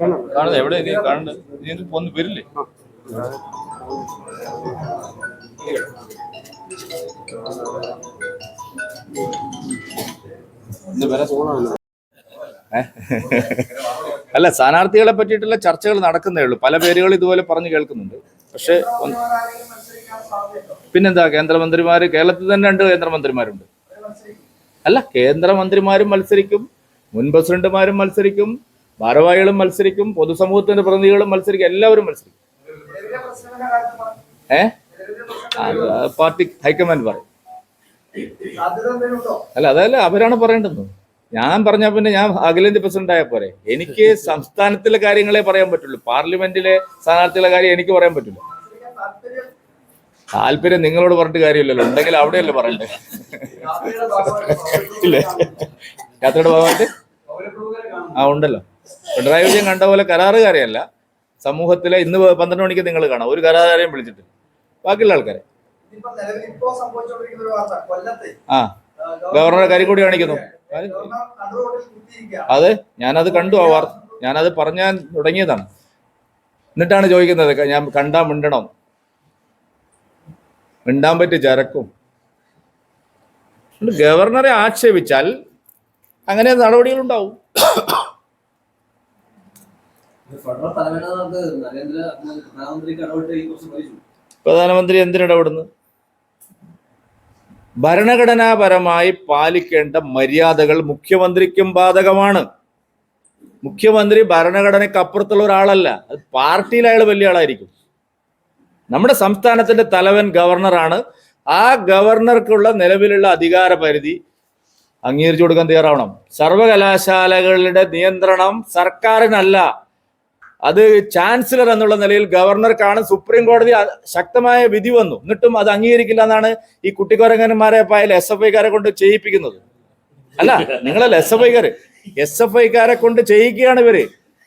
കാണുന്നത്? എവിടെ? നീ കാണുന്നത്? നീ പോന്ന് വരില്ലേ? അല്ല സ്ഥാനാർത്ഥികളെ പറ്റിയിട്ടുള്ള ചർച്ചകൾ നടക്കുന്നേ ഉള്ളൂ. പല പേരുകൾ ഇതുപോലെ പറഞ്ഞു കേൾക്കുന്നുണ്ട്. പക്ഷെ പിന്നെന്താ? കേന്ദ്രമന്ത്രിമാര് കേരളത്തിൽ തന്നെ രണ്ട് കേന്ദ്രമന്ത്രിമാരുണ്ട്. അല്ല കേന്ദ്രമന്ത്രിമാരും മത്സരിക്കും. മുൻ പ്രസിഡന്റുമാരും മത്സരിക്കും ഭാരവാഹികളും മത്സരിക്കും പൊതുസമൂഹത്തിന്റെ പ്രതിനിധികളും മത്സരിക്കും എല്ലാവരും മത്സരിക്കും. ഏ? പാർട്ടി ഹൈക്കമാൻഡ് പറയും. അല്ല അതല്ല അവരാണ് പറയേണ്ടത്. ഞാൻ പറഞ്ഞ പിന്നെ ഞാൻ അഖിലേന്ത്യ പ്രസിഡന്റ് ആയ പോരെ. എനിക്ക് സംസ്ഥാനത്തിലെ കാര്യങ്ങളെ പറയാൻ പറ്റുള്ളൂ. പാർലമെന്റിലെ സ്ഥാനാർത്ഥികളെ കാര്യം എനിക്ക് പറയാൻ പറ്റില്ല. താല്പര്യം നിങ്ങളോട് പറഞ്ഞിട്ട് കാര്യമില്ലല്ലോ. ഉണ്ടെങ്കിൽ അവിടെയല്ലേ പറയണ്ടേ? ഇല്ലേ? യാത്രയുടെ ഭാഗമായിട്ട്? ആ ഉണ്ടല്ലോ. പിണറായി വിജയൻ കണ്ട പോലെ കരാറുകാരെയല്ല. സമൂഹത്തിലെ ഇന്ന് പന്ത്രണ്ട് മണിക്ക് നിങ്ങൾ കാണാം. ഒരു കരാറുകാരെയും വിളിച്ചിട്ട് ബാക്കിയുള്ള ആൾക്കാരെ. ആ. ഗവർണറെ കരിക്കൂടി കാണിക്കുന്നു. അത് ഞാനത് കണ്ടു ആ വാർത്ത ഞാനത് പറഞ്ഞാൻ തുടങ്ങിയതാണ്. എന്നിട്ടാണ് ചോദിക്കുന്നത് ഞാൻ കണ്ടാ മിണ്ടണം. മിണ്ടാൻ പറ്റി ചരക്കും. ഗവർണറെ ആക്ഷേപിച്ചാൽ അങ്ങനെ നടപടികളുണ്ടാവും. ഈ കുറച്ച് പ്രധാനമന്ത്രി എന്തിനിടപെടുന്നു ഭരണഘടനാപരമായി പാലിക്കേണ്ട മര്യാദകൾ മുഖ്യമന്ത്രിക്കും ബാധകമാണ്. മുഖ്യമന്ത്രി ഭരണഘടനയ്ക്ക് അപ്പുറത്തുള്ള ഒരാളല്ല. അത് പാർട്ടിയിൽ അയാൾ വലിയ ആളായിരിക്കും. നമ്മുടെ സംസ്ഥാനത്തിന്റെ തലവൻ ഗവർണറാണ്. ആ ഗവർണർക്കുള്ള നിലവിലുള്ള അധികാര പരിധി അംഗീകരിച്ചു കൊടുക്കാൻ തയ്യാറാവണം. സർവകലാശാലകളുടെ നിയന്ത്രണം സർക്കാരിനല്ല. അത് ചാൻസലർ എന്നുള്ള നിലയിൽ ഗവർണർക്കാണ് സുപ്രീം കോടതി ശക്തമായ വിധി വന്നു. എന്നിട്ടും അത് അംഗീകരിക്കില്ല എന്നാണ് ഈ കുട്ടിക്കൊരങ്ങന്മാരെ പായൽ എസ് എഫ് ഐക്കാരെ കൊണ്ട് ചെയ്യിപ്പിക്കുന്നത്. അല്ല നിങ്ങളല്ല എസ് എഫ് ഐക്കാര് എസ് എഫ് ഐക്കാരെ കൊണ്ട് ചെയ്യിക്കുകയാണ് ഇവർ.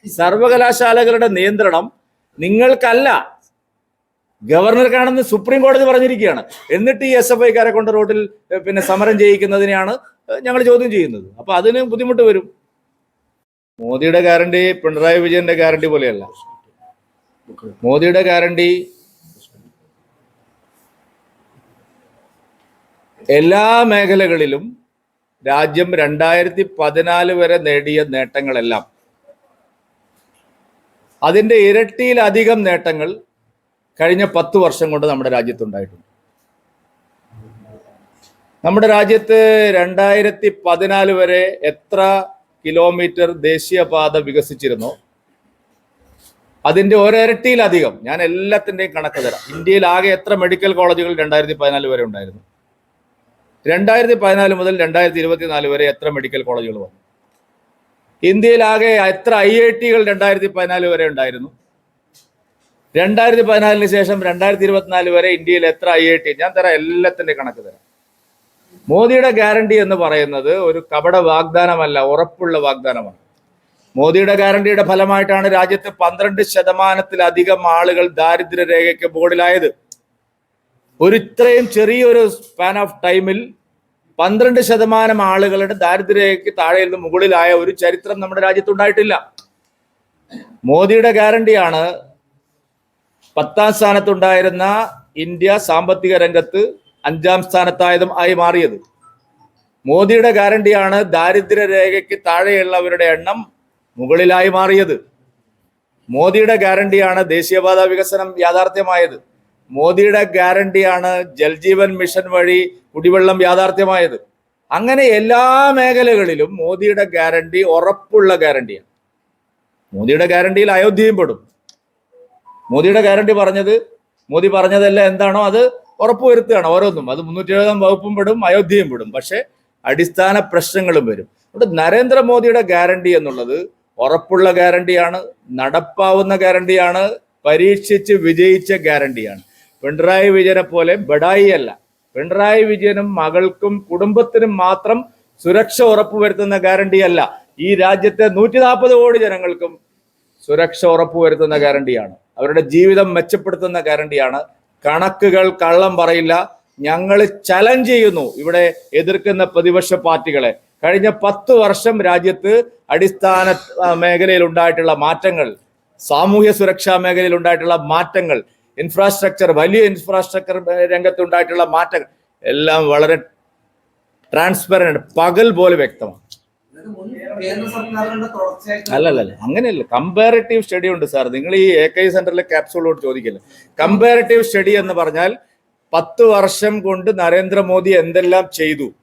സർവകലാശാലകളുടെ നിയന്ത്രണം നിങ്ങൾക്കല്ല. ഗവർണർക്കാണെന്ന് സുപ്രീം കോടതി പറഞ്ഞിരിക്കുകയാണ്. എന്നിട്ട് ഈ എസ് എഫ് ഐക്കാരെ കൊണ്ട് റോഡിൽ പിന്നെ സമരം ചെയ്യിക്കുന്നതിനെയാണ് ഞങ്ങൾ ചോദ്യം ചെയ്യുന്നത്. അപ്പൊ അതിന് ബുദ്ധിമുട്ട് വരും. മോദിയുടെ ഗ്യാരണ്ടി പിണറായി വിജയന്റെ ഗ്യാരണ്ടി പോലെയല്ല. മോദിയുടെ ഗ്യാരണ്ടി എല്ലാ മേഖലകളിലും രാജ്യം രണ്ടായിരത്തി പതിനാല് വരെ നേടിയ നേട്ടങ്ങളെല്ലാം അതിന്റെ ഇരട്ടിയിലധികം നേട്ടങ്ങൾ കഴിഞ്ഞ പത്ത് വർഷം കൊണ്ട് നമ്മുടെ രാജ്യത്തുണ്ടായിട്ടുണ്ട്. നമ്മുടെ രാജ്യത്ത് രണ്ടായിരത്തി പതിനാല് വരെ എത്ര കിലോമീറ്റർ ദേശീയപാത വികസിച്ചിരുന്നു. അതിന്റെ ഒരിരട്ടിയിലധികം ഞാൻ എല്ലാത്തിന്റെയും കണക്ക് തരാം. ഇന്ത്യയിൽ ആകെ എത്ര മെഡിക്കൽ കോളേജുകൾ രണ്ടായിരത്തി പതിനാല് വരെ ഉണ്ടായിരുന്നു. രണ്ടായിരത്തി പതിനാല് മുതൽ രണ്ടായിരത്തി ഇരുപത്തിനാല് വരെ എത്ര മെഡിക്കൽ കോളേജുകൾ വന്നു. ഇന്ത്യയിൽ ആകെ എത്ര ഐ ഐ ടികൾ രണ്ടായിരത്തി പതിനാല് വരെ ഉണ്ടായിരുന്നു. രണ്ടായിരത്തി പതിനാലിന് ശേഷം രണ്ടായിരത്തി ഇരുപത്തിനാല് വരെ ഇന്ത്യയിൽ എത്ര ഐ ഐ ടി ഞാൻ തരാം എല്ലാത്തിന്റെ കണക്ക് തരാം. മോദിയുടെ ഗ്യാരണ്ടി എന്ന് പറയുന്നത് ഒരു കപട വാഗ്ദാനമല്ല ഉറപ്പുള്ള വാഗ്ദാനമാണ്. മോദിയുടെ ഗ്യാരണ്ടിയുടെ ഫലമായിട്ടാണ് രാജ്യത്ത് പന്ത്രണ്ട് ശതമാനത്തിലധികം ആളുകൾ ദാരിദ്ര്യ രേഖയ്ക്ക് മുകളിലായത്. ഒരു ഇത്രയും ചെറിയൊരു സ്പാൻ ഓഫ് ടൈമിൽ പന്ത്രണ്ട് ശതമാനം ആളുകളുടെ ദാരിദ്ര്യരേഖയ്ക്ക് താഴെ നിന്ന് മുകളിലായ ഒരു ചരിത്രം നമ്മുടെ രാജ്യത്ത് ഉണ്ടായിട്ടില്ല. മോദിയുടെ ഗ്യാരണ്ടിയാണ് പത്താം സ്ഥാനത്തുണ്ടായിരുന്ന ഇന്ത്യ സാമ്പത്തിക രംഗത്ത് അഞ്ചാം സ്ഥാനത്തായതും ആയി മാറിയത്. മോദിയുടെ ഗ്യാരണ്ടിയാണ് ദാരിദ്ര്യ രേഖയ്ക്ക് താഴെയുള്ളവരുടെ എണ്ണം മുകളിലായി മാറിയത്. മോദിയുടെ ഗ്യാരണ്ടിയാണ് ദേശീയപാത വികസനം യാഥാർത്ഥ്യമായത്. മോദിയുടെ ഗ്യാരണ്ടിയാണ് ജൽജീവൻ മിഷൻ വഴി കുടിവെള്ളം യാഥാർത്ഥ്യമായത്. അങ്ങനെ എല്ലാ മേഖലകളിലും മോദിയുടെ ഗ്യാരണ്ടി ഉറപ്പുള്ള ഗ്യാരണ്ടിയാണ്. മോദിയുടെ ഗ്യാരണ്ടിയിൽ അയോധ്യയും പെടും. മോദിയുടെ ഗ്യാരണ്ടി പറഞ്ഞത് മോദി പറഞ്ഞതല്ല എന്താണോ അത് ഉറപ്പുവരുത്തുകയാണ് ഓരോന്നും. അത് മുന്നൂറ്റി എഴുപതാം വകുപ്പും പെടും അയോധ്യയും പെടും. പക്ഷേ അടിസ്ഥാന പ്രശ്നങ്ങളും വരും. അതുകൊണ്ട് നരേന്ദ്രമോദിയുടെ ഗ്യാരണ്ടി എന്നുള്ളത് ഉറപ്പുള്ള ഗ്യാരണ്ടിയാണ് നടപ്പാവുന്ന ഗ്യാരണ്ടിയാണ് പരീക്ഷിച്ച് വിജയിച്ച ഗ്യാരണ്ടിയാണ്. പിണറായി വിജയനെ പോലെ ബഡായി അല്ല പിണറായി വിജയനും മകൾക്കും കുടുംബത്തിനും മാത്രം സുരക്ഷ ഉറപ്പുവരുത്തുന്ന ഗ്യാരണ്ടിയല്ല. ഈ രാജ്യത്തെ നൂറ്റി നാൽപ്പത് കോടി ജനങ്ങൾക്കും സുരക്ഷ ഉറപ്പുവരുത്തുന്ന ഗ്യാരണ്ടിയാണ്. അവരുടെ ജീവിതം മെച്ചപ്പെടുത്തുന്ന ഗ്യാരണ്ടിയാണ് കണക്കുകൾ കള്ളം പറയില്ല. ഞങ്ങൾ ചലഞ്ച് ചെയ്യുന്നു ഇവിടെ എതിർക്കുന്ന പ്രതിപക്ഷ പാർട്ടികളെ. കഴിഞ്ഞ പത്ത് വർഷം രാജ്യത്ത് അടിസ്ഥാന മേഖലയിൽ ഉണ്ടായിട്ടുള്ള മാറ്റങ്ങൾ സാമൂഹ്യ സുരക്ഷാ മേഖലയിൽ ഉണ്ടായിട്ടുള്ള മാറ്റങ്ങൾ ഇൻഫ്രാസ്ട്രക്ചർ വലിയ ഇൻഫ്രാസ്ട്രക്ചർ രംഗത്ത് ഉണ്ടായിട്ടുള്ള മാറ്റങ്ങൾ എല്ലാം വളരെ ട്രാൻസ്പെറന്റ് പകൽ പോലെ വ്യക്തമാണ്. അല്ലല്ല അങ്ങനെയല്ല. കമ്പാരറ്റീവ് സ്റ്റഡി ഉണ്ട് സാർ. നിങ്ങൾ ഈ എ കെ സെന്ററിലെ ക്യാപ്സൂളോട് ചോദിക്കില്ല? കമ്പാരറ്റീവ് സ്റ്റഡി എന്ന് പറഞ്ഞാൽ പത്ത് വർഷം കൊണ്ട് നരേന്ദ്രമോദി എന്തെല്ലാം ചെയ്തു?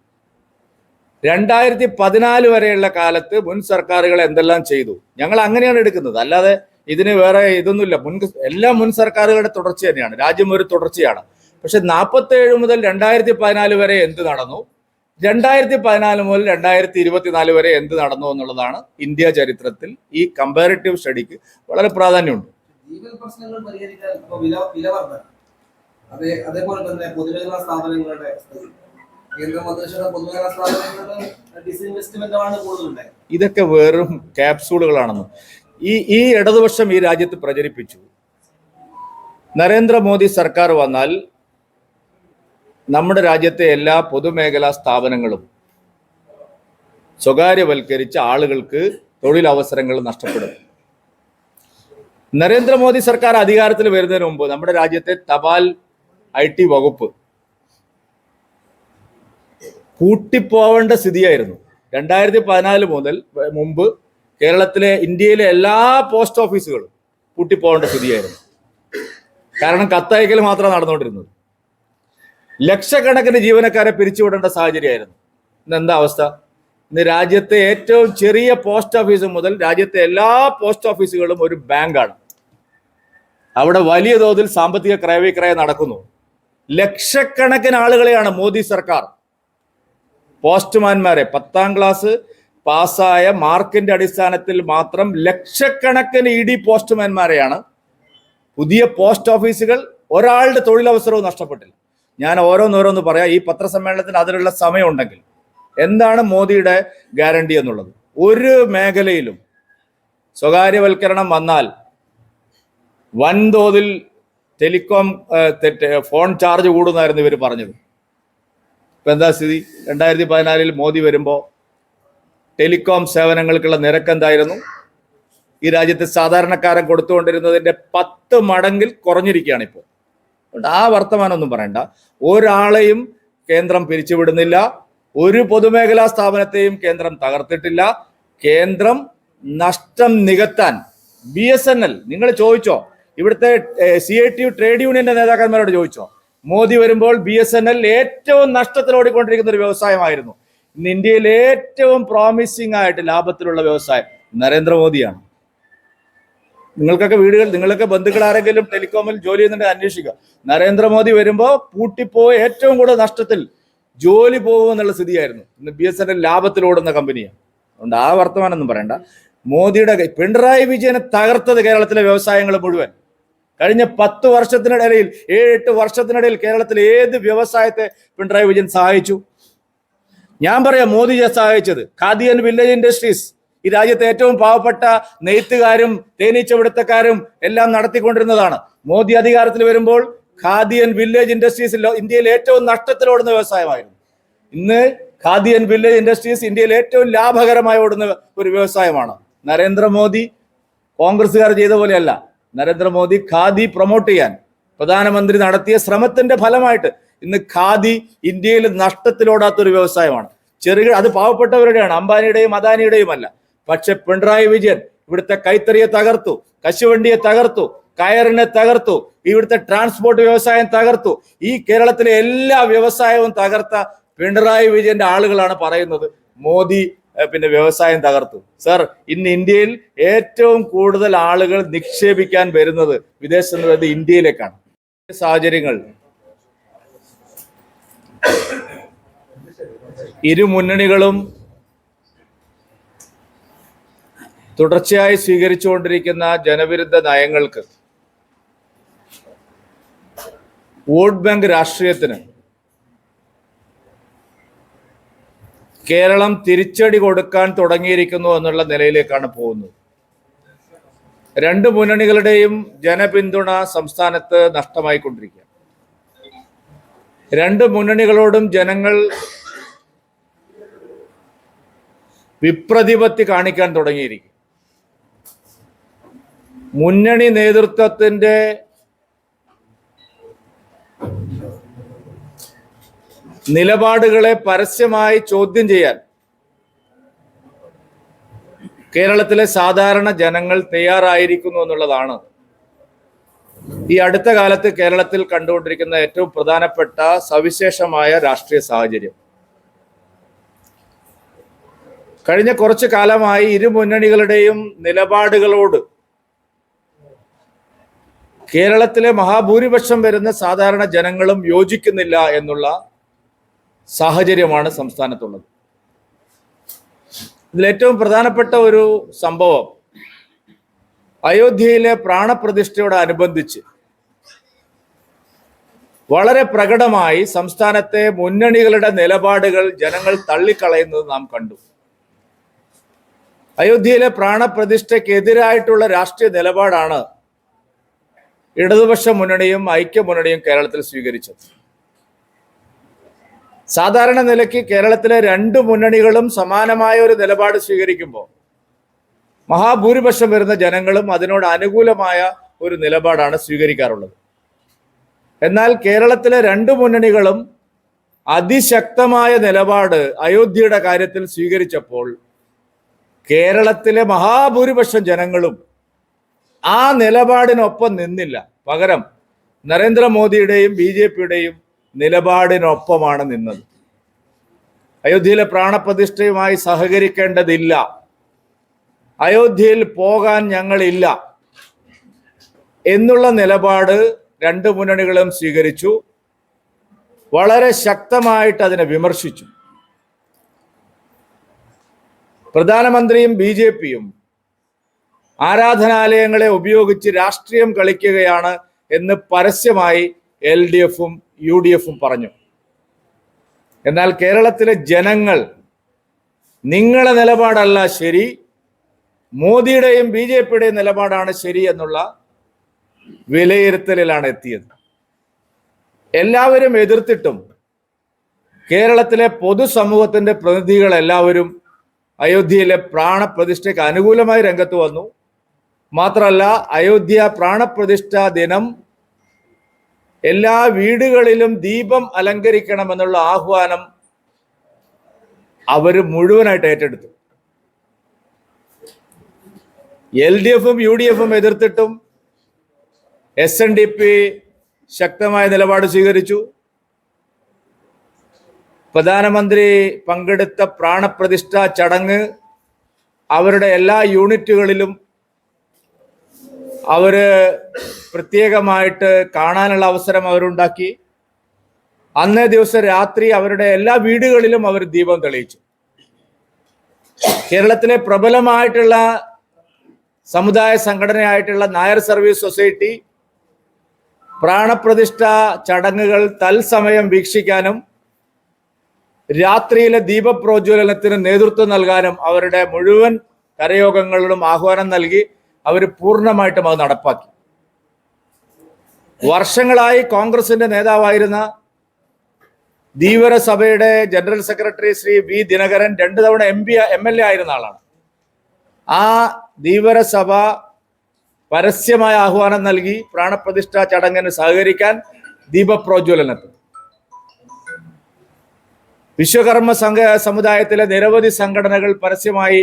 രണ്ടായിരത്തി പതിനാല് വരെയുള്ള കാലത്ത് മുൻ സർക്കാരുകൾ എന്തെല്ലാം ചെയ്തു? ഞങ്ങൾ അങ്ങനെയാണ് എടുക്കുന്നത്. അല്ലാതെ ഇതിന് വേറെ ഇതൊന്നുമില്ല. മുൻ എല്ലാ മുൻ സർക്കാരുകളുടെ തുടർച്ച തന്നെയാണ്. രാജ്യം ഒരു തുടർച്ചയാണ്. പക്ഷെ നാൽപ്പത്തി ഏഴ് മുതൽ രണ്ടായിരത്തി പതിനാല് വരെ എന്ത് നടന്നു? രണ്ടായിരത്തി പതിനാല് മുതൽ രണ്ടായിരത്തി ഇരുപത്തിനാല് വരെ എന്ത് നടന്നു എന്നുള്ളതാണ് ഇന്ത്യ ചരിത്രത്തിൽ ഈ കമ്പാരിറ്റീവ് സ്റ്റഡിക്ക് വളരെ പ്രാധാന്യമുണ്ട്. ജീവൽ പ്രശ്നങ്ങൾ പരിഹരിക്കാൻ വില അതേ അതേപോലെ തന്നെ പൊതുമേഖലാ സ്ഥാപനങ്ങളുടെ കേന്ദ്രം പൊതുമേഖലാ സ്ഥാപനങ്ങളുടെ കൂടുതലുണ്ടായത്. ഇതൊക്കെ വെറും ക്യാപ്സൂളുകളാണെന്ന് ഈ ഈ ഇടതുപക്ഷം ഈ രാജ്യത്ത് പ്രചരിപ്പിച്ചു. നരേന്ദ്രമോദി സർക്കാർ വന്നാൽ നമ്മുടെ രാജ്യത്തെ എല്ലാ പൊതുമേഖലാ സ്ഥാപനങ്ങളും സ്വകാര്യവൽക്കരിച്ച ആളുകൾക്ക് തൊഴിലവസരങ്ങൾ നഷ്ടപ്പെടും. നരേന്ദ്രമോദി സർക്കാർ അധികാരത്തിൽ വരുന്നതിന് മുമ്പ് നമ്മുടെ രാജ്യത്തെ തപാൽ ഐ ടി വകുപ്പ് പൂട്ടിപ്പോവേണ്ട സ്ഥിതിയായിരുന്നു. രണ്ടായിരത്തി പതിനാല് മുതൽ മുമ്പ് കേരളത്തിലെ ഇന്ത്യയിലെ എല്ലാ പോസ്റ്റ് ഓഫീസുകളും പൂട്ടിപ്പോവേണ്ട സ്ഥിതിയായിരുന്നു. കാരണം കത്തയക്കൽ മാത്രമാണ് നടന്നുകൊണ്ടിരുന്നത്. ലക്ഷക്കണക്കിന് ജീവനക്കാരെ പിരിച്ചുവിടേണ്ട സാഹചര്യമായിരുന്നു. ഇന്ന് എന്താ അവസ്ഥ? ഇന്ന് രാജ്യത്തെ ഏറ്റവും ചെറിയ പോസ്റ്റ് ഓഫീസ് മുതൽ രാജ്യത്തെ എല്ലാ പോസ്റ്റ് ഓഫീസുകളും ഒരു ബാങ്കാണ്. അവിടെ വലിയ തോതിൽ സാമ്പത്തിക ക്രയവിക്രയം നടക്കുന്നു. ലക്ഷക്കണക്കിന് ആളുകളെയാണ് മോദി സർക്കാർ. പോസ്റ്റ്മാൻമാരെ പത്താം ക്ലാസ് പാസ്സായ മാർക്കിന്റെ അടിസ്ഥാനത്തിൽ മാത്രം ലക്ഷക്കണക്കിന് ഇ ഡി പോസ്റ്റ്മാൻമാരെയാണ്. പുതിയ പോസ്റ്റ് ഓഫീസുകൾ ഒരാളുടെ തൊഴിലവസരവും നഷ്ടപ്പെട്ടില്ല. ഞാൻ ഓരോന്നോരോന്ന് പറയാം. ഈ പത്രസമ്മേളനത്തിന് അതിനുള്ള സമയമുണ്ടെങ്കിൽ എന്താണ് മോദിയുടെ ഗ്യാരണ്ടി എന്നുള്ളത്? ഒരു മേഖലയിലും സ്വകാര്യവൽക്കരണം വന്നാൽ വൻതോതിൽ ടെലികോം ഫോൺ ചാർജ് കൂടുന്നായിരുന്നു ഇവർ പറഞ്ഞത്. ഇപ്പൊ എന്താ സ്ഥിതി? രണ്ടായിരത്തി പതിനാലിൽ മോദി വരുമ്പോൾ ടെലികോം സേവനങ്ങൾക്കുള്ള നിരക്ക് എന്തായിരുന്നു ഈ രാജ്യത്തെ സാധാരണക്കാരൻ കൊടുത്തുകൊണ്ടിരുന്നതിന്റെ പത്ത് മടങ്ങിൽ കുറഞ്ഞിരിക്കുകയാണ് ഇപ്പോൾ ആ വർത്തമാനമൊന്നും പറയണ്ട. ഒരാളെയും കേന്ദ്രം പിരിച്ചുവിടുന്നില്ല. ഒരു പൊതുമേഖലാ സ്ഥാപനത്തെയും കേന്ദ്രം തകർത്തിട്ടില്ല. കേന്ദ്രം നഷ്ടം നികത്താൻ ബി എസ് എൻ എൽ നിങ്ങൾ ചോദിച്ചോ? ഇവിടുത്തെ C I T U trade യൂണിയന്റെ നേതാക്കന്മാരോട് ചോദിച്ചോ? മോദി വരുമ്പോൾ ബി എസ് എൻ എൽ ഏറ്റവും നഷ്ടത്തിൽ ഓടിക്കൊണ്ടിരിക്കുന്ന ഒരു വ്യവസായമായിരുന്നു. ഇന്ന് ഇന്ത്യയിൽ ഏറ്റവും പ്രോമിസിംഗ് ആയിട്ട് ലാഭത്തിലുള്ള വ്യവസായം നരേന്ദ്രമോദിയാണ്. നിങ്ങൾക്കൊക്കെ വീടുകൾ നിങ്ങളൊക്കെ ബന്ധുക്കൾ ആരെങ്കിലും ടെലികോമിൽ ജോലി ചെയ്യുന്നുണ്ടെങ്കിൽ അന്വേഷിക്കുക. നരേന്ദ്രമോദി വരുമ്പോൾ പൂട്ടിപ്പോയ ഏറ്റവും കൂടുതൽ നഷ്ടത്തിൽ ജോലി പോകുമെന്നുള്ള സ്ഥിതിയായിരുന്നു. ഇന്ന് ബി എസ് എൻ എൽ ലാഭത്തിലോടുന്ന കമ്പനിയാണ്. അതുകൊണ്ട് ആ വർത്തമാനമൊന്നും പറയണ്ട. മോദിയുടെ പിണറായി വിജയനെ തകർത്തത് കേരളത്തിലെ വ്യവസായങ്ങൾ മുഴുവൻ. കഴിഞ്ഞ പത്ത് വർഷത്തിനിടയിൽ ഏഴ് എട്ട് വർഷത്തിനിടയിൽ കേരളത്തിലെ ഏത് വ്യവസായത്തെ പിണറായി വിജയൻ സഹായിച്ചു? ഞാൻ പറയാം മോദി സഹായിച്ചത്. Khadi and village industries. ഈ രാജ്യത്തെ ഏറ്റവും പാവപ്പെട്ട നെയ്ത്തുകാരും തേനീച്ചപിടുത്തക്കാരും എല്ലാം നടത്തിക്കൊണ്ടിരുന്നതാണ്. മോദി അധികാരത്തിൽ വരുമ്പോൾ ഖാദി ആൻഡ് വില്ലേജ് ഇൻഡസ്ട്രീസ് ഇന്ത്യയിൽ ഏറ്റവും നഷ്ടത്തിലോടുന്ന വ്യവസായമായിരുന്നു. ഇന്ന് ഖാദി ആൻഡ് വില്ലേജ് ഇൻഡസ്ട്രീസ് ഇന്ത്യയിൽ ഏറ്റവും ലാഭകരമായി ഓടുന്ന ഒരു വ്യവസായമാണ്. നരേന്ദ്രമോദി കോൺഗ്രസ്സുകാർ ചെയ്ത പോലെയല്ല. നരേന്ദ്രമോദി ഖാദി പ്രൊമോട്ട് ചെയ്യാൻ പ്രധാനമന്ത്രി നടത്തിയ ശ്രമത്തിന്റെ ഫലമായിട്ട് ഇന്ന് ഖാദി ഇന്ത്യയിൽ നഷ്ടത്തിലോടാത്ത ഒരു വ്യവസായമാണ്. ചെറുകിട അത് പാവപ്പെട്ടവരുടെയാണ് അംബാനിയുടെയും അദാനിയുടെയും അല്ല പക്ഷെ പിണറായി വിജയൻ ഇവിടുത്തെ കൈത്തറിയെ തകർത്തു കശുവണ്ടിയെ തകർത്തു കയറിനെ തകർത്തു ഇവിടുത്തെ ട്രാൻസ്പോർട്ട് വ്യവസായം തകർത്തു. ഈ കേരളത്തിലെ എല്ലാ വ്യവസായവും തകർത്ത പിണറായി വിജയന്റെ ആളുകളാണ് പറയുന്നത്. മോദി പിന്നെ വ്യവസായം തകർത്തു. സർ ഇന്ന് ഇന്ത്യയിൽ ഏറ്റവും കൂടുതൽ ആളുകൾ നിക്ഷേപിക്കാൻ വരുന്നത് വിദേശത്ത് വരുന്നത് ഇന്ത്യയിലേക്കാണ്. സാഹചര്യങ്ങൾ ഇരു മുന്നണികളും തുടർച്ചയായി സ്വീകരിച്ചുകൊണ്ടിരിക്കുന്ന ജനവിരുദ്ധ നയങ്ങൾക്ക് വോട്ട് ബാങ്ക് രാഷ്ട്രീയത്തിന് കേരളം തിരിച്ചടി കൊടുക്കാൻ തുടങ്ങിയിരിക്കുന്നു എന്നുള്ള നിലയിലേക്കാണ് പോകുന്നത്. രണ്ട് മുന്നണികളുടെയും ജനപിന്തുണ സംസ്ഥാനത്ത് നഷ്ടമായിക്കൊണ്ടിരിക്കുക രണ്ട് മുന്നണികളോടും ജനങ്ങൾ വിപ്രതിപത്തി കാണിക്കാൻ തുടങ്ങിയിരിക്കും മുന്നണി നേതൃത്വത്തിന്റെ നിലപാടുകളെ പരസ്യമായി ചോദ്യം ചെയ്യാൻ കേരളത്തിലെ സാധാരണ ജനങ്ങൾ തയ്യാറായിരിക്കുന്നു എന്നുള്ളതാണ്. ഈ അടുത്ത കാലത്ത് കേരളത്തിൽ കണ്ടുകൊണ്ടിരിക്കുന്ന ഏറ്റവും പ്രധാനപ്പെട്ട സവിശേഷമായ രാഷ്ട്രീയ സാഹചര്യം. കഴിഞ്ഞ കുറച്ചു കാലമായി ഇരു മുന്നണികളുടെയും നിലപാടുകളോട് കേരളത്തിലെ മഹാഭൂരിപക്ഷം വരുന്ന സാധാരണ ജനങ്ങളും യോജിക്കുന്നില്ല എന്നുള്ള സാഹചര്യമാണ് സംസ്ഥാനത്തുള്ളത്. ഇതിൽ ഏറ്റവും പ്രധാനപ്പെട്ട ഒരു സംഭവം അയോധ്യയിലെ പ്രാണപ്രതിഷ്ഠയോടനുബന്ധിച്ച് വളരെ പ്രകടമായി സംസ്ഥാനത്തെ മുന്നണികളുടെ നിലപാടുകൾ ജനങ്ങൾ തള്ളിക്കളയുന്നത് നാം കണ്ടു. അയോധ്യയിലെ പ്രാണപ്രതിഷ്ഠയ്ക്കെതിരായിട്ടുള്ള രാഷ്ട്രീയ നിലപാടാണ് ഇടതുപക്ഷ മുന്നണിയും ഐക്യ മുന്നണിയും കേരളത്തിൽ സ്വീകരിച്ചത്. സാധാരണ നിലയ്ക്ക് കേരളത്തിലെ രണ്ട് മുന്നണികളും സമാനമായ ഒരു നിലപാട് സ്വീകരിക്കുമ്പോൾ മഹാഭൂരിപക്ഷം വരുന്ന ജനങ്ങളും അതിനോട് അനുകൂലമായ ഒരു നിലപാടാണ് സ്വീകരിക്കാറുള്ളത്. എന്നാൽ കേരളത്തിലെ രണ്ട് മുന്നണികളും അതിശക്തമായ നിലപാട് അയോധ്യയുടെ കാര്യത്തിൽ സ്വീകരിച്ചപ്പോൾ കേരളത്തിലെ മഹാഭൂരിപക്ഷം ജനങ്ങളും ആ നിലപാടിനൊപ്പം നിന്നില്ല. പകരം നരേന്ദ്രമോദിയുടെയും ബി ജെ പിയുടെയും നിലപാടിനൊപ്പമാണ് നിന്നത്. അയോധ്യയിലെ പ്രാണപ്രതിഷ്ഠയുമായി സഹകരിക്കേണ്ടതില്ല. അയോധ്യയിൽ പോകാൻ ഞങ്ങളില്ല എന്നുള്ള നിലപാട് രണ്ട് മുന്നണികളും സ്വീകരിച്ചു. വളരെ ശക്തമായിട്ട് അതിനെ വിമർശിച്ചു. പ്രധാനമന്ത്രിയും ബി ജെ പിയും ആരാധനാലയങ്ങളെ ഉപയോഗിച്ച് രാഷ്ട്രീയം കളിക്കുകയാണ് എന്ന് പരസ്യമായി എൽ ഡി എഫും യു ഡി എഫും പറഞ്ഞു. എന്നാൽ കേരളത്തിലെ ജനങ്ങൾ നിങ്ങളെ നിലപാടല്ല ശരി മോദിയുടെയും ബി ജെ പിയുടെയും നിലപാടാണ് ശരി എന്നുള്ള വിലയിരുത്തലിലാണ് എത്തിയത്. എല്ലാവരും എതിർത്തിട്ടും കേരളത്തിലെ പൊതുസമൂഹത്തിന്റെ പ്രതിനിധികൾ എല്ലാവരും അയോധ്യയിലെ പ്രാണപ്രതിഷ്ഠയ്ക്ക് അനുകൂലമായി രംഗത്ത് വന്നു. മാത്രമല്ല അയോധ്യ പ്രാണപ്രതിഷ്ഠ ദിനം എല്ലാ വീടുകളിലും ദീപം അലങ്കരിക്കണമെന്നുള്ള ആഹ്വാനം അവർ മുഴുവനായിട്ട് ഏറ്റെടുത്തു. എൽ ഡി എഫും യു ഡി എഫും എതിർത്തിട്ടും എസ് എൻ ഡി പി ശക്തമായ നിലപാട് സ്വീകരിച്ചു. പ്രധാനമന്ത്രി പങ്കെടുത്ത പ്രാണപ്രതിഷ്ഠ ചടങ്ങ് അവരുടെ എല്ലാ യൂണിറ്റുകളിലും അവർ പ്രത്യേകമായിട്ട് കാണാനുള്ള അവസരം അവരുണ്ടാക്കി. അന്നേ ദിവസം രാത്രി അവരുടെ എല്ലാ വീടുകളിലും അവർ ദീപം തെളിയിച്ചു. കേരളത്തിലെ പ്രബലമായിട്ടുള്ള സമുദായ സംഘടനയായിട്ടുള്ള നായർ സർവീസ് സൊസൈറ്റി പ്രാണപ്രതിഷ്ഠ ചടങ്ങുകൾ തത്സമയം വീക്ഷിക്കാനും രാത്രിയിലെ ദീപപ്രോജ്വലനത്തിന് നേതൃത്വം നൽകാനും അവരുടെ മുഴുവൻ കരയോഗങ്ങളിലും ആഹ്വാനം നൽകി. അവർ പൂർണമായിട്ടും അത് നടപ്പാക്കി. വർഷങ്ങളായി കോൺഗ്രസിന്റെ നേതാവായിരുന്ന ധീവരസഭയുടെ general secretary Shri V Dinakaran രണ്ടു തവണ M P M L A ആയിരുന്ന ആളാണ്. ആ ധീവരസഭ പരസ്യമായ ആഹ്വാനം നൽകി പ്രാണപ്രതിഷ്ഠ ചടങ്ങിന് സഹകരിക്കാൻ ദീപപ്രോജ്വലനത്തിൽ. വിശ്വകർമ്മ സംഘ സമുദായത്തിലെ നിരവധി സംഘടനകൾ പരസ്യമായി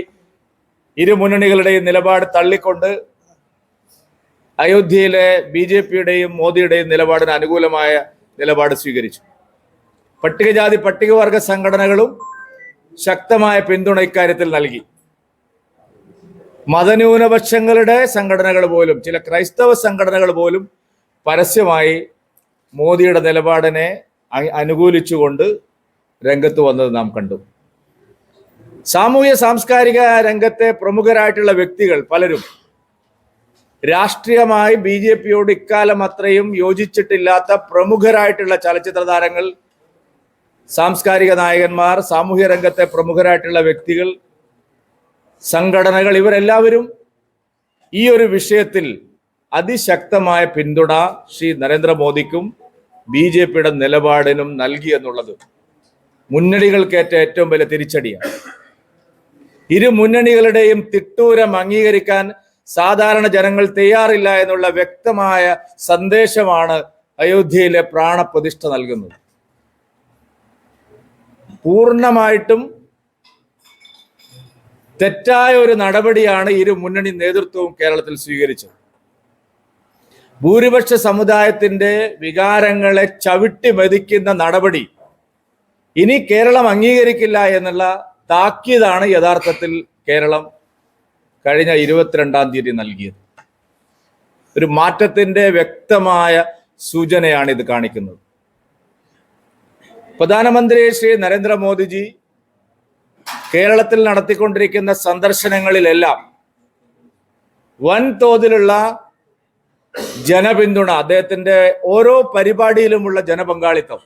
ഇരു മുന്നണികളുടെയും നിലപാട് തള്ളിക്കൊണ്ട് അയോധ്യയിലെ ബി ജെ പിയുടെയും മോദിയുടെയും നിലപാടിന് അനുകൂലമായ നിലപാട് സ്വീകരിച്ചു. പട്ടികജാതി പട്ടികവർഗ സംഘടനകളും ശക്തമായ പിന്തുണ ഇക്കാര്യത്തിൽ നൽകി. മതന്യൂനപക്ഷങ്ങളുടെ സംഘടനകൾ പോലും ചില ക്രൈസ്തവ സംഘടനകൾ പോലും പരസ്യമായി മോദിയുടെ നിലപാടിനെ അനുകൂലിച്ചുകൊണ്ട് രംഗത്ത് വന്നത് നാം കണ്ടു. സാമൂഹ്യ സാംസ്കാരിക രംഗത്തെ പ്രമുഖരായിട്ടുള്ള വ്യക്തികൾ പലരും രാഷ്ട്രീയമായി ബി ജെ പിയോട് ഇക്കാലം അത്രയും യോജിച്ചിട്ടില്ലാത്ത പ്രമുഖരായിട്ടുള്ള ചലച്ചിത്ര താരങ്ങൾ സാംസ്കാരിക നായകന്മാർ സാമൂഹ്യ രംഗത്തെ പ്രമുഖരായിട്ടുള്ള വ്യക്തികൾ സംഘടനകൾ ഇവരെല്ലാവരും ഈ ഒരു വിഷയത്തിൽ അതിശക്തമായ പിന്തുണ ശ്രീ നരേന്ദ്രമോദിക്കും ബി ജെ പിയുടെ നിലപാടിനും നൽകി എന്നുള്ളത് മുന്നണികൾക്കേറ്റ ഏറ്റവും വലിയ തിരിച്ചടിയാണ്. ഇരു മുന്നണികളുടെയും തിട്ടൂരം അംഗീകരിക്കാൻ സാധാരണ ജനങ്ങൾ തയ്യാറില്ല എന്നുള്ള വ്യക്തമായ സന്ദേശമാണ് അയോധ്യയിലെ പ്രാണപ്രതിഷ്ഠ നൽകുന്നത്. പൂർണമായിട്ടും തെറ്റായ ഒരു നടപടിയാണ് ഇരു മുന്നണി നേതൃത്വവും കേരളത്തിൽ സ്വീകരിച്ചത്. ഭൂരിപക്ഷ സമുദായത്തിന്റെ വികാരങ്ങളെ ചവിട്ടി മെതിക്കുന്ന നടപടി ഇനി കേരളം അംഗീകരിക്കില്ല എന്നുള്ള താക്കീതാണ് യഥാർത്ഥത്തിൽ കേരളം കഴിഞ്ഞ ഇരുപത്തിരണ്ടാം തീയതി നൽകിയത്. ഒരു മാറ്റത്തിന്റെ വ്യക്തമായ സൂചനയാണ് ഇത് കാണിക്കുന്നത്. പ്രധാനമന്ത്രി ശ്രീ നരേന്ദ്രമോദിജി കേരളത്തിൽ നടത്തിക്കൊണ്ടിരിക്കുന്ന സന്ദർശനങ്ങളിലെല്ലാം വൻതോതിലുള്ള ജനപിന്തുണ അദ്ദേഹത്തിന്റെ ഓരോ പരിപാടിയിലുമുള്ള ജനപങ്കാളിത്തം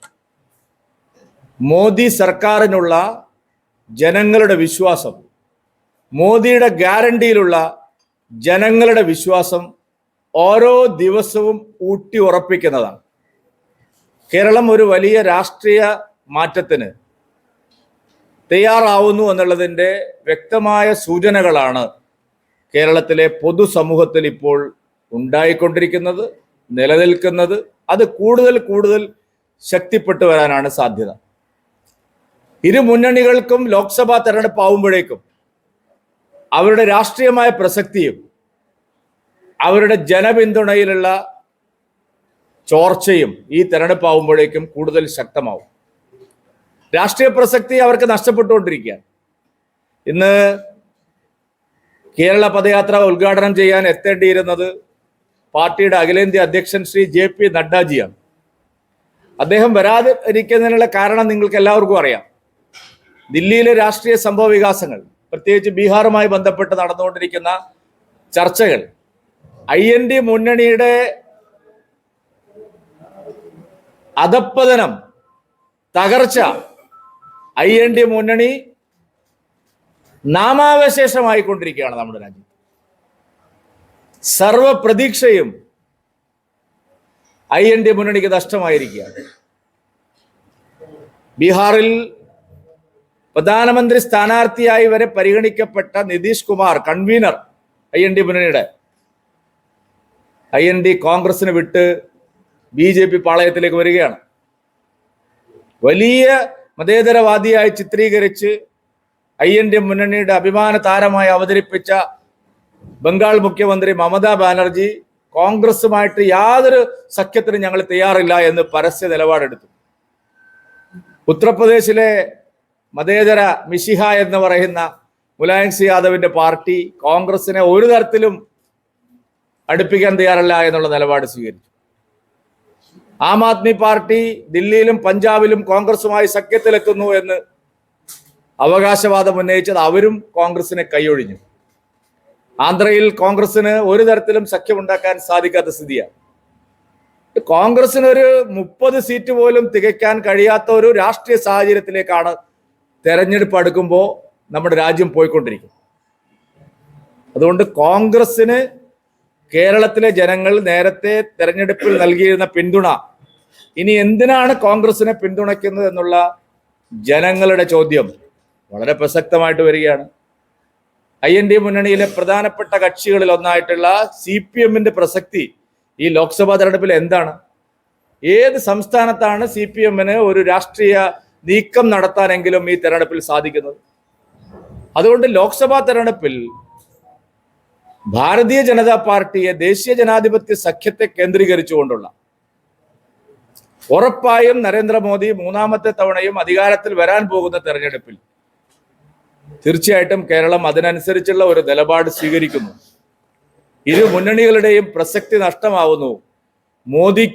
മോദി സർക്കാരിനുള്ള ജനങ്ങളുടെ വിശ്വാസം മോദിയുടെ ഗ്യാരണ്ടിയിലുള്ള ജനങ്ങളുടെ വിശ്വാസം ഓരോ ദിവസവും ഊട്ടി ഉറപ്പിക്കുന്നതാണ്. കേരളം ഒരു വലിയ രാഷ്ട്രീയ മാറ്റത്തിന് തയ്യാറാവുന്നു എന്നുള്ളതിന്റെ വ്യക്തമായ സൂചനകളാണ് കേരളത്തിലെ പൊതുസമൂഹത്തിൽ ഇപ്പോൾ ഉണ്ടായിക്കൊണ്ടിരിക്കുന്നത് നിലനിൽക്കുന്നത്. അത് കൂടുതൽ കൂടുതൽ ശക്തിപ്പെട്ടു വരാനാണ് സാധ്യത. ഇരു മുന്നണികൾക്കും ലോക്സഭാ തെരഞ്ഞെടുപ്പ് ആവുമ്പോഴേക്കും അവരുടെ രാഷ്ട്രീയമായ പ്രസക്തിയും അവരുടെ ജനപിന്തുണയിലുള്ള ചോർച്ചയും ഈ തെരഞ്ഞെടുപ്പ് ആവുമ്പോഴേക്കും കൂടുതൽ ശക്തമാവും. രാഷ്ട്രീയ പ്രസക്തി അവർക്ക് നഷ്ടപ്പെട്ടുകൊണ്ടിരിക്കുകയാണ്. ഇന്ന് കേരള പദയാത്ര ഉദ്ഘാടനം ചെയ്യാൻ എത്തേണ്ടിയിരുന്നത് പാർട്ടിയുടെ അഖിലേന്ത്യാ അധ്യക്ഷൻ ശ്രീ ജെ പി നഡ്ഡാജിയാണ്. അദ്ദേഹം വരാതിരിക്കുന്നതിനുള്ള കാരണം നിങ്ങൾക്ക് എല്ലാവർക്കും അറിയാം. ദില്ലിയിലെ രാഷ്ട്രീയ സംഭവ വികാസങ്ങൾ പ്രത്യേകിച്ച് ബീഹാറുമായി ബന്ധപ്പെട്ട് നടന്നുകൊണ്ടിരിക്കുന്ന ചർച്ചകൾ ഐ എൻ ഡി മുന്നണിയുടെ അധപ്പതനം തകർച്ച ഐ എൻ ഡി മുന്നണി നാമാവശേഷമായിക്കൊണ്ടിരിക്കുകയാണ് നമ്മുടെ രാജ്യം. സർവപ്രതീക്ഷയും ഐ എൻ ഡി മുന്നണിക്ക് നഷ്ടമായിരിക്കുകയാണ്. ബീഹാറിൽ പ്രധാനമന്ത്രി സ്ഥാനാർത്ഥിയായി വരെ പരിഗണിക്കപ്പെട്ട Nitish Kumar convener I N D മുന്നണിയുടെ. ഐ എൻ ഡി കോൺഗ്രസിന് വിട്ട് ബി ജെ പി പാളയത്തിലേക്ക് വരികയാണ്. വലിയ മതേതരവാദിയായി ചിത്രീകരിച്ച് ഐ എൻ ഡി മുന്നണിയുടെ അഭിമാന താരമായി അവതരിപ്പിച്ച ബംഗാൾ മുഖ്യമന്ത്രി മമതാ ബാനർജി കോൺഗ്രസുമായിട്ട് യാതൊരു സഖ്യത്തിനും ഞങ്ങൾ തയ്യാറില്ല എന്ന് പരസ്യ നിലപാടെടുത്തു. ഉത്തർപ്രദേശിലെ മതേതര മിഷിഹ എന്ന് പറയുന്ന മുലായം സിംഗ് യാദവിന്റെ പാർട്ടി കോൺഗ്രസിനെ ഒരു തരത്തിലും അടുപ്പിക്കാൻ തയ്യാറല്ല എന്നുള്ള നിലപാട് സ്വീകരിച്ചു. ആം ആദ്മി പാർട്ടി ദില്ലിയിലും പഞ്ചാബിലും കോൺഗ്രസുമായി സഖ്യത്തിലെത്തുന്നു എന്ന് അവകാശവാദം ഉന്നയിച്ചത് അവരും കോൺഗ്രസിനെ കൈയൊഴിഞ്ഞു. ആന്ധ്രയിൽ കോൺഗ്രസിന് ഒരു തരത്തിലും സഖ്യമുണ്ടാക്കാൻ സാധിക്കാത്ത സ്ഥിതിയാണ്. കോൺഗ്രസിന് ഒരു മുപ്പത് സീറ്റ് പോലും തികയ്ക്കാൻ കഴിയാത്ത ഒരു രാഷ്ട്രീയ സാഹചര്യത്തിലേക്കാണ് തെരഞ്ഞെടുപ്പ് അടുക്കുമ്പോൾ നമ്മുടെ രാജ്യം പോയിക്കൊണ്ടിരിക്കും. അതുകൊണ്ട് കോൺഗ്രസിന് കേരളത്തിലെ ജനങ്ങൾ നേരത്തെ തെരഞ്ഞെടുപ്പിൽ നൽകിയിരുന്ന പിന്തുണ ഇനി എന്തിനാണ് കോൺഗ്രസിനെ പിന്തുണയ്ക്കുന്നത് എന്നുള്ള ജനങ്ങളുടെ ചോദ്യം വളരെ പ്രസക്തമായിട്ട് വരികയാണ്. ഐ എൻ ഡി മുന്നണിയിലെ പ്രധാനപ്പെട്ട കക്ഷികളിൽ ഒന്നായിട്ടുള്ള സി പി എമ്മിന്റെ പ്രസക്തി ഈ ലോക്സഭാ തെരഞ്ഞെടുപ്പിൽ എന്താണ്? ഏത് സംസ്ഥാനത്താണ് സി പി എമ്മിന് ഒരു രാഷ്ട്രീയ നീക്കം നടത്താനെങ്കിലും ഈ തെരഞ്ഞെടുപ്പിൽ സാധിക്കുന്നത്. അതുകൊണ്ട് ലോക്സഭാ തെരഞ്ഞെടുപ്പിൽ ഭാരതീയ ജനതാ പാർട്ടിയെ ദേശീയ ജനാധിപത്യ സഖ്യത്തെ കേന്ദ്രീകരിച്ചുകൊണ്ടുള്ള ഉറപ്പായും നരേന്ദ്രമോദി മൂന്നാമത്തെ തവണയും അധികാരത്തിൽ വരാൻ പോകുന്ന തെരഞ്ഞെടുപ്പിൽ തീർച്ചയായിട്ടും കേരളം അതിനനുസരിച്ചുള്ള ഒരു നിലപാട് സ്വീകരിക്കുന്നു. ഇരു മുന്നണികളുടെയും പ്രസക്തി നഷ്ടമാവുന്നു. മോദി